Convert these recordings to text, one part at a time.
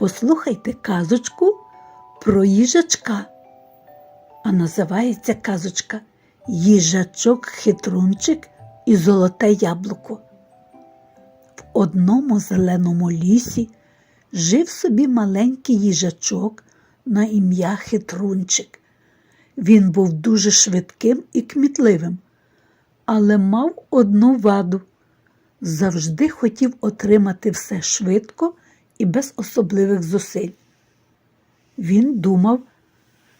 Послухайте казочку про їжачка. А називається казочка Їжачок хитрунчик і золоте яблуко. В одному зеленому лісі жив собі маленький їжачок на ім'я Хитрунчик. Він був дуже швидким і кмітливим, але мав одну ваду завжди хотів отримати все швидко і без особливих зусиль. Він думав,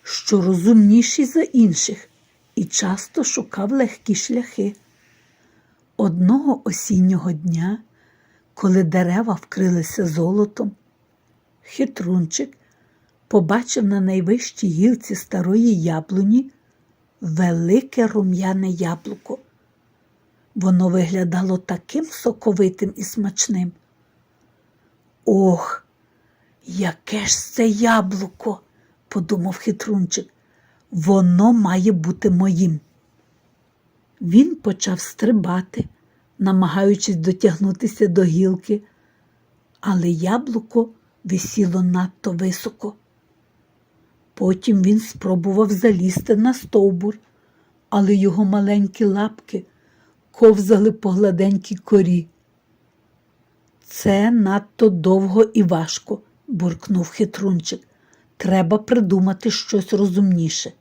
що розумніший за інших і часто шукав легкі шляхи. Одного осіннього дня, коли дерева вкрилися золотом, хитрунчик побачив на найвищій гілці старої яблуні велике рум'яне яблуко. Воно виглядало таким соковитим і смачним. Ох, яке ж це яблуко, подумав хитрунчик. Воно має бути моїм. Він почав стрибати, намагаючись дотягнутися до гілки, але яблуко висіло надто високо. Потім він спробував залізти на стовбур, але його маленькі лапки ковзали по гладенькій корі. Це надто довго і важко, буркнув хитрунчик. Треба придумати щось розумніше.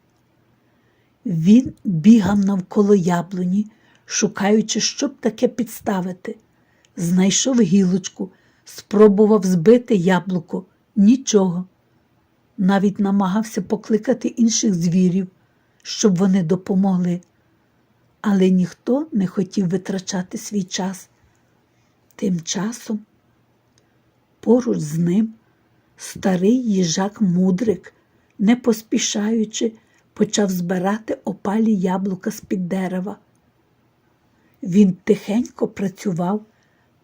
Він бігав навколо яблуні, шукаючи, щоб таке підставити. Знайшов гілочку, спробував збити яблуко. Нічого. Навіть намагався покликати інших звірів, щоб вони допомогли. Але ніхто не хотів витрачати свій час. Тим часом поруч з ним старий їжак мудрик, не поспішаючи, почав збирати опалі яблука з-під дерева. Він тихенько працював,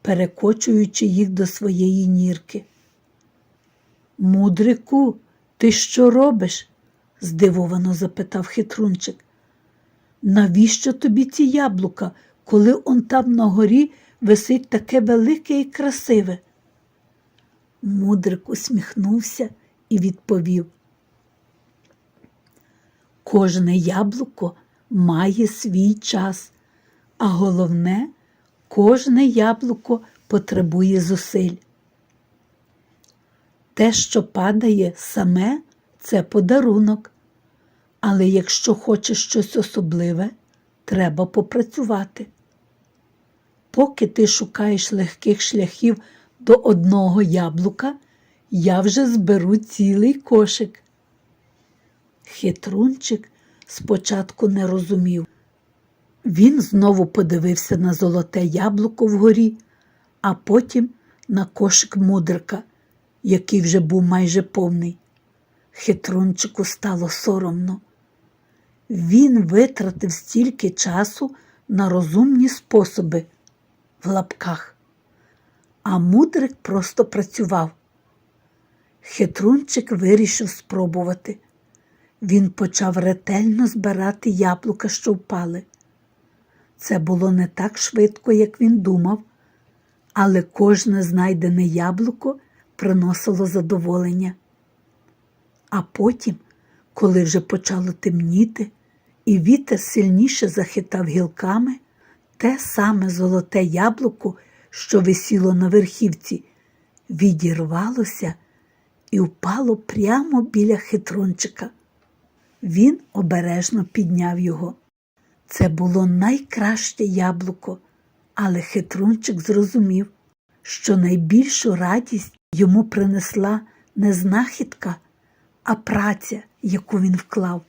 перекочуючи їх до своєї нірки. Мудрику, ти що робиш? здивовано запитав хитрунчик. Навіщо тобі ці яблука, коли он там на горі висить таке велике і красиве? Мудрик усміхнувся і відповів. Кожне яблуко має свій час, а головне, кожне яблуко потребує зусиль. Те, що падає саме, це подарунок. Але якщо хочеш щось особливе, треба попрацювати. Поки ти шукаєш легких шляхів до одного яблука, я вже зберу цілий кошик. Хитрунчик спочатку не розумів. Він знову подивився на золоте яблуко вгорі, а потім на кошик мудрика, який вже був майже повний. Хитрунчику стало соромно. Він витратив стільки часу на розумні способи в лапках, а мудрик просто працював. Хитрунчик вирішив спробувати. Він почав ретельно збирати яблука, що впали. Це було не так швидко, як він думав, але кожне знайдене яблуко приносило задоволення. А потім, коли вже почало темніти, і вітер сильніше захитав гілками, те саме золоте яблуко, що висіло на верхівці, відірвалося і впало прямо біля хитрончика. Він обережно підняв його. Це було найкраще яблуко, але хитрунчик зрозумів, що найбільшу радість йому принесла не знахідка, а праця, яку він вклав.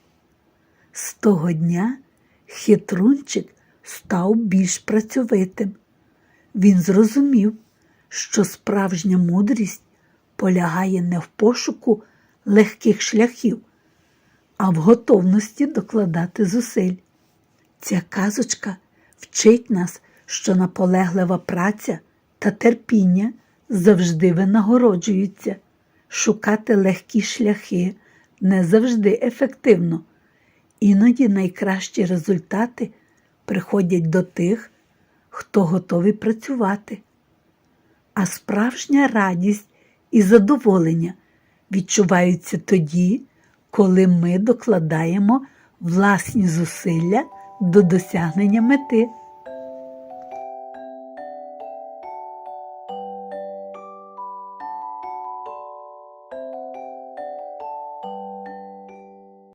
З того дня хитрунчик став більш працьовитим. Він зрозумів, що справжня мудрість полягає не в пошуку легких шляхів, а в готовності докладати зусиль. Ця казочка вчить нас, що наполеглива праця та терпіння завжди винагороджуються. Шукати легкі шляхи не завжди ефективно. Іноді найкращі результати приходять до тих, хто готовий працювати. А справжня радість і задоволення відчуваються тоді, коли ми докладаємо власні зусилля до досягнення мети.